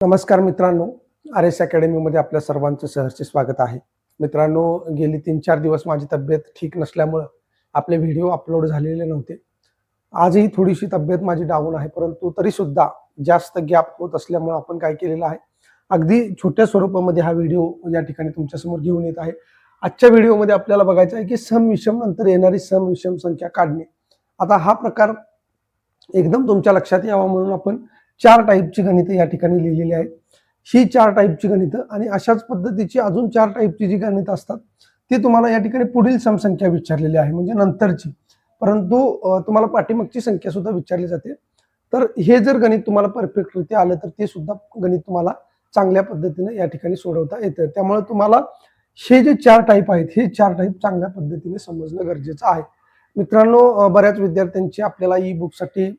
नमस्कार मित्रांनो R S अकॅडमीमध्ये आपल्या सर्वांचं सहर्ष स्वागत आहे. मित्रांनो गेली तीन चार दिवस माझी तब्येत ठीक नसल्यामुळं आपले व्हिडिओ अपलोड झालेले नव्हते. आजही थोडीशी तब्येत माझी डाऊन आहे परंतु तरीसुद्धा जास्त गॅप होत असल्यामुळं आपण काय केलेलं आहे अगदी छोट्या स्वरूपामध्ये हा व्हिडिओ या ठिकाणी तुमच्यासमोर घेऊन येत आहे. आजच्या व्हिडिओमध्ये आपल्याला बघायचं आहे की सम विषम नंतर येणारी सम विषम संख्या काढणे. आता हा प्रकार एकदम तुमच्या लक्षात यावा म्हणून आपण चार टाईपची गणितं या ठिकाणी लिहिलेली आहेत. ही चार टाईपची गणितं आणि अशाच पद्धतीची अजून चार टाईपची जी गणितं असतात ती तुम्हाला या ठिकाणी पुढील समसंख्या विचारलेली आहे म्हणजे नंतरची. परंतु तुम्हाला पाठीमागची संख्या सुद्धा विचारली जाते. तर हे जर गणित तुम्हाला परफेक्टरित्या आलं तर ते सुद्धा गणित तुम्हाला चांगल्या पद्धतीने या ठिकाणी सोडवता येतं. त्यामुळे तुम्हाला हे जे चार टाईप आहेत हे चार टाईप चांगल्या पद्धतीने समजणं गरजेचं आहे. मित्रांनो बऱ्याच विद्यार्थ्यांची आपल्याला ई बुकसाठी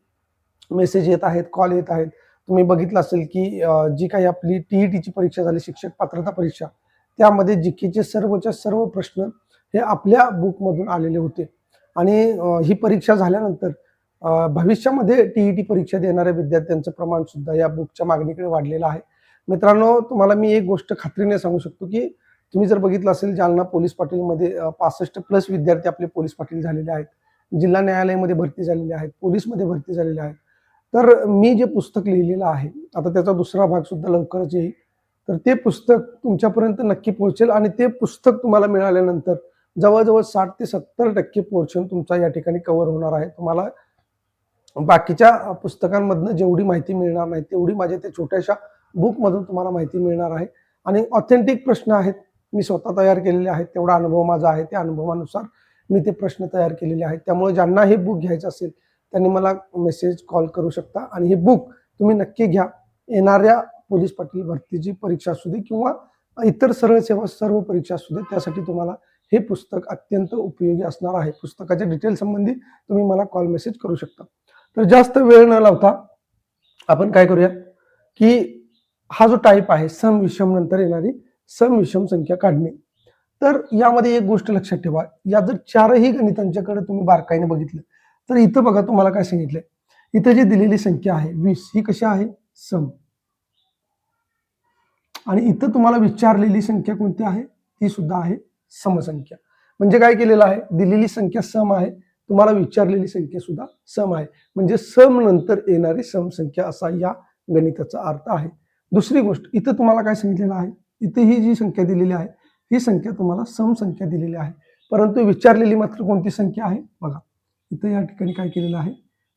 मेसेज येत आहेत कॉल येत आहेत. तुम्ही बघितलं असेल की जी काही आपली टीईटीची परीक्षा झाली शिक्षक पात्रता परीक्षा त्यामध्ये जीकेचे सर्वच्या सर्व प्रश्न हे आपल्या बुकमधून आलेले होते. आणि ही परीक्षा झाल्यानंतर भविष्यामध्ये टीईटी परीक्षा देणाऱ्या विद्यार्थ्यांचं प्रमाण सुद्धा या बुकच्या मागणीकडे वाढलेलं आहे. मित्रांनो तुम्हाला मी एक गोष्ट खात्रीने सांगू शकतो की तुम्ही जर बघितलं असेल जालना पोलीस पाटीलमध्ये पासष्ट प्लस विद्यार्थी आपले पोलीस पाटील झालेले आहेत. जिल्हा न्यायालयामध्ये भरती झालेले आहेत पोलीसमध्ये भरती झालेले आहेत. तर मी जे पुस्तक लिहिलेलं आहे आता त्याचा दुसरा भाग सुद्धा लवकरच येईल. तर ते पुस्तक तुमच्यापर्यंत नक्की पोहोचेल आणि ते पुस्तक तुम्हाला मिळाल्यानंतर जवळजवळ साठ ते सत्तर टक्के पोर्शन तुमचा या ठिकाणी कव्हर होणार आहे. तुम्हाला बाकीच्या पुस्तकांमधनं जेवढी माहिती मिळणार नाही तेवढी माझ्या त्या छोट्याशा बुकमधून तुम्हाला माहिती मिळणार आहे. आणि ऑथेंटिक प्रश्न आहेत मी स्वतः तयार केलेले आहेत तेवढा अनुभव माझा आहे. त्या अनुभवानुसार मी ते प्रश्न तयार केलेले आहेत. त्यामुळे ज्यांना हे बुक घ्यायचं असेल त्यांनी मला मेसेज कॉल करू शकता. आणि हे बुक तुम्ही नक्की घ्या. येणाऱ्या पोलीस पाटील भरतीची परीक्षा असू दे किंवा इतर सरळ सेवा सर्व परीक्षा असू दे त्यासाठी तुम्हाला हे पुस्तक अत्यंत उपयोगी असणार आहे. पुस्तकाच्या डिटेल संबंधी तुम्ही मला कॉल मेसेज करू शकता. तर जास्त वेळ न लावता आपण काय करूया की हा जो टाईप आहे सम विषम नंतर येणारी सम विषम संख्या काढणे. तर यामध्ये एक गोष्ट लक्षात ठेवा. या जर चारही गणितांच्याकडे तुम्ही बारकाईने बघितलं तर इथं बघा तुम्हाला काय सांगितलंय. इथं जी दिलेली संख्या आहे वीस ही कशी आहे? सम. आणि इथं तुम्हाला विचारलेली संख्या कोणती आहे? ती सुद्धा आहे समसंख्या. म्हणजे काय केलेलं आहे? दिलेली संख्या सम आहे. तुम्हाला विचारलेली संख्या सुद्धा सम आहे. म्हणजे सम नंतर येणारी समसंख्या असा या गणिताचा अर्थ आहे. दुसरी गोष्ट इथं तुम्हाला काय सांगितलेलं आहे? इथे ही जी संख्या दिलेली आहे ही संख्या तुम्हाला सम संख्या दिलेली आहे. परंतु विचारलेली मात्र कोणती संख्या आहे? बघा. इथं या ठिकाणी काय केलेलं आहे?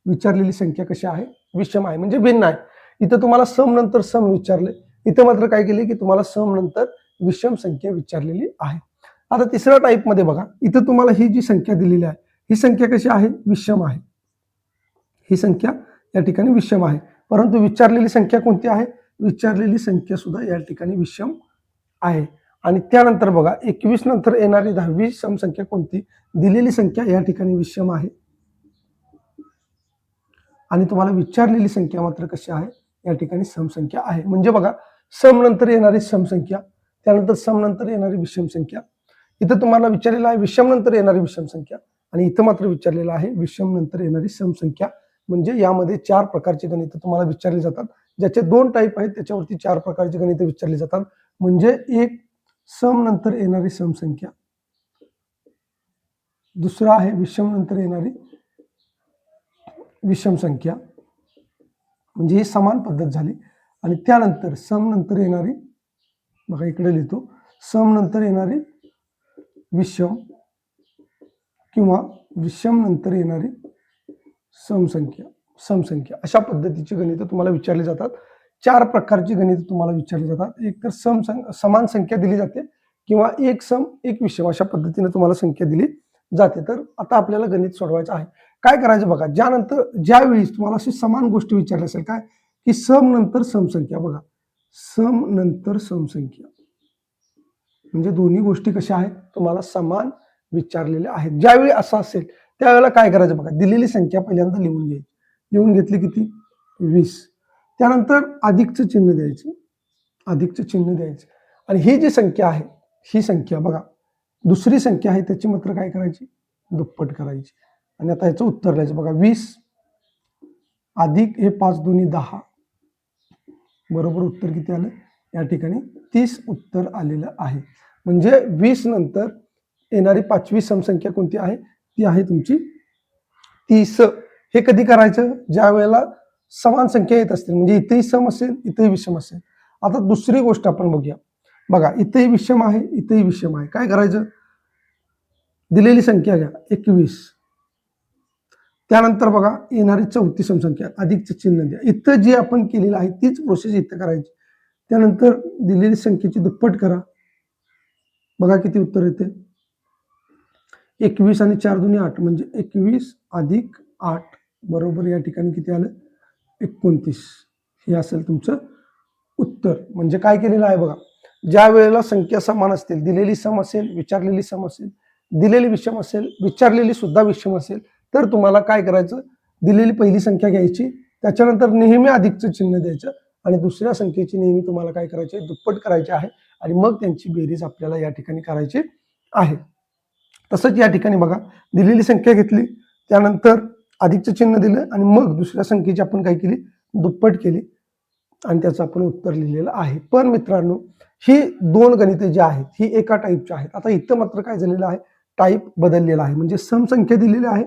विचारलेली संख्या कशी आहे? विषम आहे म्हणजे भिन्न आहे. इथं तुम्हाला सम नंतर सम विचारले. इथं मात्र काय केले की तुम्हाला सम नंतर विषम संख्या विचारलेली आहे. आता तिसऱ्या टाईपमध्ये बघा. इथं तुम्हाला ही जी संख्या दिलेली आहे ही संख्या कशी आहे? विषम आहे. ही संख्या या ठिकाणी विषम आहे. परंतु विचारलेली संख्या कोणती आहे? विचारलेली संख्या सुद्धा या ठिकाणी विषम आहे. आणि त्यानंतर बघा एकवीस नंतर येणारी दहावी समसंख्या कोणती? दिलेली संख्या या ठिकाणी विषम आहे. आणि तुम्हाला विचारलेली संख्या मात्र कशी आहे? या ठिकाणी समसंख्या आहे. म्हणजे बघा सम नंतर येणारी समसंख्या त्यानंतर सम नंतर येणारी विषम संख्या. इथं तुम्हाला विचारलेलं आहे विषम नंतर येणारी विषम संख्या. आणि इथं मात्र विचारलेलं आहे विषम नंतर येणारी समसंख्या म्हणजे यामध्ये चार प्रकारची गणितं तुम्हाला विचारली जातात. ज्याचे दोन टाईप आहेत त्याच्यावरती चार प्रकारची गणितं विचारली जातात. म्हणजे एक सम नंतर येणारी समसंख्या. दुसरा आहे विषम नंतर येणारी विषम संख्या. म्हणजे ही समान पद्धत झाली. आणि त्यानंतर सम नंतर येणारी बघा इकडे लिहितो. सम नंतर येणारी विषम किंवा विषम नंतर येणारी समसंख्या समसंख्या अशा पद्धतीची गणितं तुम्हाला विचारली जातात. चार प्रकारची गणितं तुम्हाला विचारली जातात. एक तर सम सं- समान संख्या दिली जाते किंवा एक सम एक विषम अशा पद्धतीने तुम्हाला संख्या दिली जाते. तर आता आपल्याला गणित सोडवायचं आहे. काय करायचं बघा ज्यानंतर ज्यावेळी तुम्हाला अशी समान गोष्ट विचारली असेल काय? की सम नंतर समसंख्या बघा. सम नंतर समसंख्या. म्हणजे दोन्ही गोष्टी कशा आहेत? तुम्हाला समान विचारलेल्या आहेत. ज्यावेळी असं असेल त्यावेळेला काय करायचं बघा? दिलेली संख्या पहिल्यांदा लिहून घ्यायची. लिहून घेतली किती? वीस. त्यानंतर अधिकचं चिन्ह द्यायचं. अधिकचं चिन्ह द्यायचं. आणि ही जी संख्या आहे ही संख्या बघा. दुसरी संख्या आहे त्याची मात्र काय करायची? दुप्पट करायची. आणि आता याचं उत्तर लिहायचं. बघा वीस अधिक हे पाच दोन्ही दहा. बरोबर उत्तर किती आलं? या ठिकाणी तीस उत्तर आलेलं आहे. म्हणजे वीस नंतर येणारी पाचवी समसंख्या कोणती आहे? ती आहे तुमची तीस. हे कधी करायचं? ज्या वेळेला समान संख्या येत असतील. म्हणजे इथेही सम असेल इथेही विषम असेल. आता दुसरी गोष्ट आपण बघूया. बघा इथेही विषम आहे इथेही विषम आहे. काय करायचं? दिलेली संख्या घ्या. एकवीस. त्यानंतर बघा येणारी चौथी समसंख्या अधिकचं चिन्ह द्या. इथं जी आपण केलेलं आहे तीच प्रोसेस इथं करायची. त्यानंतर दिलेली संख्येची दुप्पट करा. बघा किती उत्तर येते. एकवीस आणि चार दोन्ही आठ म्हणजे एकवीस अधिक आठ बरोबर या ठिकाणी किती आलं? एकोणतीस. हे असेल तुमचं उत्तर. म्हणजे काय केलेलं आहे बघा? ज्या वेळेला संख्या समान असतील दिलेली सम असेल विचारलेली सम असेल दिलेली विषम असेल विचारलेली सुद्धा विषम असेल तर तुम्हाला काय करायचं? दिलेली पहिली संख्या घ्यायची त्याच्यानंतर नेहमी अधिकचं चिन्ह द्यायचं आणि दुसऱ्या संख्येची नेहमी तुम्हाला काय करायचे दुप्पट करायचे आहे आणि मग त्यांची बेरीज आपल्याला या ठिकाणी करायची आहे. तसंच या ठिकाणी बघा दिलेली संख्या घेतली त्यानंतर अधिकचं चिन्ह दिलं आणि मग दुसऱ्या संख्येची आपण काय केली? दुप्पट केली आणि त्याचं आपण उत्तर लिहिलेलं आहे. पण मित्रांनो ही दोन गणिते जी आहेत ही एका टाईपची आहेत. आता इथं मात्र काय झालेलं आहे? टाईप बदललेला आहे. म्हणजे सम संख्या दिलेली आहे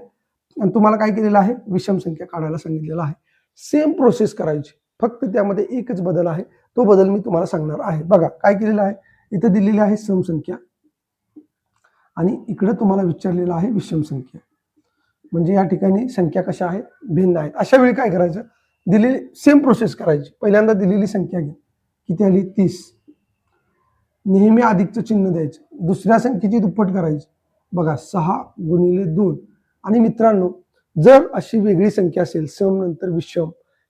आणि तुम्हाला काय केलेलं आहे? विषम संख्या काढायला सांगितलेलं आहे. सेम प्रोसेस करायची. फक्त त्यामध्ये एकच बदल आहे. तो बदल मी तुम्हाला सांगणार आहे. बघा काय केलेलं आहे? इथं दिलेली आहे सम संख्या. आणि इकडे तुम्हाला विचारलेलं आहे विषम संख्या. म्हणजे या ठिकाणी संख्या कशा आहेत? भिन्न आहेत. अशा वेळी काय करायचं? दिलेली सेम प्रोसेस करायची. पहिल्यांदा दिलेली संख्या घ्या. किती आली? तीस. नेहमी अधिकचं चिन्ह द्यायचं. दुसऱ्या संख्येची दुप्पट करायची. बघा सहा गुणिले दोन. आणि मित्रांनो जर अशी वेगळी संख्या असेल सम नंतर विषम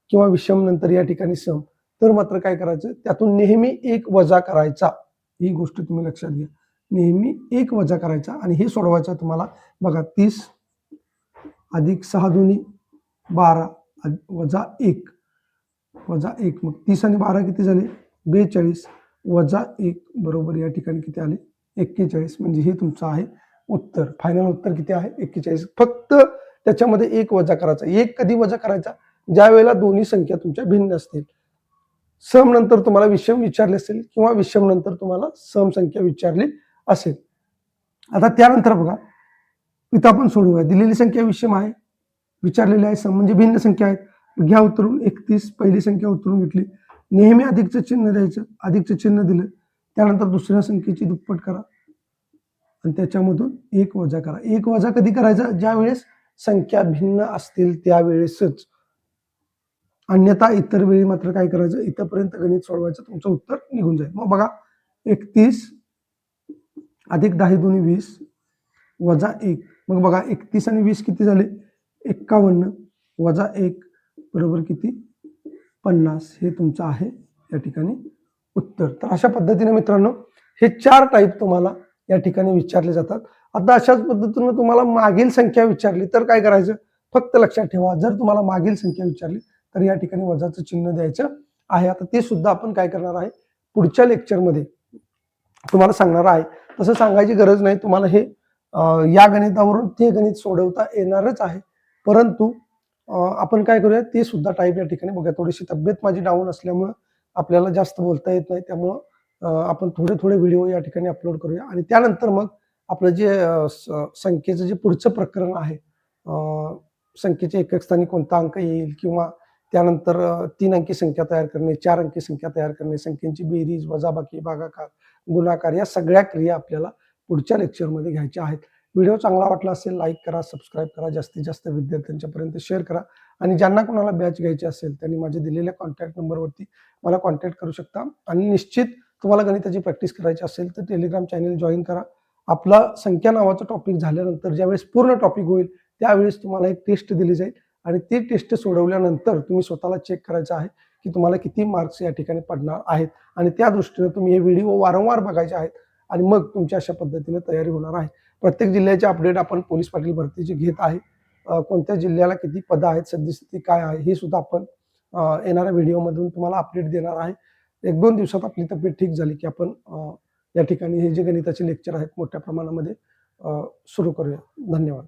किंवा विषम नंतर या ठिकाणी सम तर मात्र काय करायचं? त्यातून नेहमी एक वजा करायचा. ही गोष्ट तुम्ही लक्षात घ्या. नेहमी एक वजा करायचा आणि हे सोडवायचं तुम्हाला. बघा तीस अधिक सहा दोन्ही बारा वजा एक. वजा एक. मग तीस आणि बारा किती झाले? बेचाळीस. वजा एक बरोबर या ठिकाणी किती आले? एक्केचाळीस. म्हणजे हे तुमचं आहे उत्तर. फायनल उत्तर किती आहे? एक्केचाळीस. फक्त त्याच्यामध्ये एक वजा करायचा. एक कधी वजा करायचा? ज्या वेळेला दोन्ही संख्या तुमच्या भिन्न असतील. सम नंतर तुम्हाला विषम विचारले असेल किंवा विषम नंतर तुम्हाला सम संख्या विचारली असेल. आता त्यानंतर बघा. इथं आपण सोडूया दिलेली संख्या विषम आहे. विचारलेली आहे. सम म्हणजे भिन्न संख्या आहेत. घ्या उतरून एकतीस. पहिली संख्या उतरून घेतली. नेहमी अधिकचं चिन्ह द्यायचं. अधिकचं चिन्ह दिलं. त्यानंतर दुसऱ्या संख्येची दुप्पट करा. आणि त्याच्यामधून एक वजा करा. एक वजा कधी करायचा? ज्या वेळेस संख्या भिन्न असतील त्यावेळेसच. अन्यथा इतर वेळी मात्र काय करायचं? इथंपर्यंत गणित सोडवायचं. तुमचं उत्तर निघून जाईल. मग बघा एकतीस अधिक दहा दोन्ही वीस वजा एक. मग बघा एकतीस आणि वीस किती झाले? एक्कावन्न. वजा एक बरोबर किती? पन्नास. हे तुमचं आहे या ठिकाणी उत्तर. तर अशा पद्धतीने मित्रांनो हे चार टाईप तुम्हाला या ठिकाणी विचारले जातात. आता अशाच पद्धतीनं तुम्हाला मागील संख्या विचारली तर काय करायचं? फक्त लक्षात ठेवा. जर तुम्हाला मागील संख्या विचारली तर या ठिकाणी वजाचं चिन्ह द्यायचं आहे. आता ते सुद्धा आपण काय करणार आहे? पुढच्या लेक्चरमध्ये तुम्हाला सांगणार आहे. तसं सांगायची गरज नाही. तुम्हाला हे या गणितावरून ते गणित सोडवता येणारच आहे. परंतु आपण काय करूया ते सुद्धा टाईप या ठिकाणी बघूया थोडीशी तब्येत माझी डाऊन असल्यामुळं आपल्याला जास्त बोलता येत नाही. त्यामुळं आपण थोडे थोडे व्हिडिओ या ठिकाणी अपलोड करूया. आणि त्यानंतर मग आपलं जे स- संख्येचं जे पुढचं प्रकरण आहे संख्येचे संख्येच्या एकक स्थानी कोणता अंक येईल किंवा त्यानंतर तीन अंकी संख्या तयार करणे चार अंकी संख्या तयार करणे संख्येची बेरीज वजाबाकी भागाकार गुणाकार या सगळ्या क्रिया आपल्याला पुढच्या लेक्चरमध्ये घ्यायच्या आहेत. व्हिडिओ चांगला वाटला असेल लाईक करा सबस्क्राईब करा जास्तीत जास्त विद्यार्थ्यांच्यापर्यंत शेअर करा. आणि ज्यांना कोणाला बॅच घ्यायची असेल त्यांनी माझ्या दिलेल्या कॉन्टॅक्ट नंबरवरती मला कॉन्टॅक्ट करू शकता. आणि निश्चित तुम्हाला गणिताची प्रॅक्टिस करायची असेल तर टेलिग्राम चॅनेल जॉईन करा. आपला संख्या नावाचा टॉपिक झाल्यानंतर ज्यावेळेस पूर्ण टॉपिक होईल त्यावेळेस तुम्हाला एक टेस्ट दिली जाईल. आणि ती टेस्ट सोडवल्यानंतर तुम्ही स्वतःला चेक करायचं आहे की तुम्हाला किती मार्क्स या ठिकाणी पडणार आहेत. आणि त्या दृष्टीने तुम्ही हे व्हिडिओ वारंवार बघायचे आहेत आणि मग तुमच्या अशा पद्धतीने तयारी होणार आहे. प्रत्येक जिल्ह्याचे अपडेट आपण पोलीस पाटील भरतीचे घेत आहे. कोणत्या जिल्ह्याला किती पदं आहेत सद्यस्थिती काय आहे हे सुद्धा आपण येणाऱ्या व्हिडिओमधून तुम्हाला अपडेट देणार आहे. एक दोन दिवसात आपली तब्येत ठीक झाली की आपण या ठिकाणी हे जे गणिताचे लेक्चर आहेत मोठ्या प्रमाणामध्ये सुरू करूया. धन्यवाद.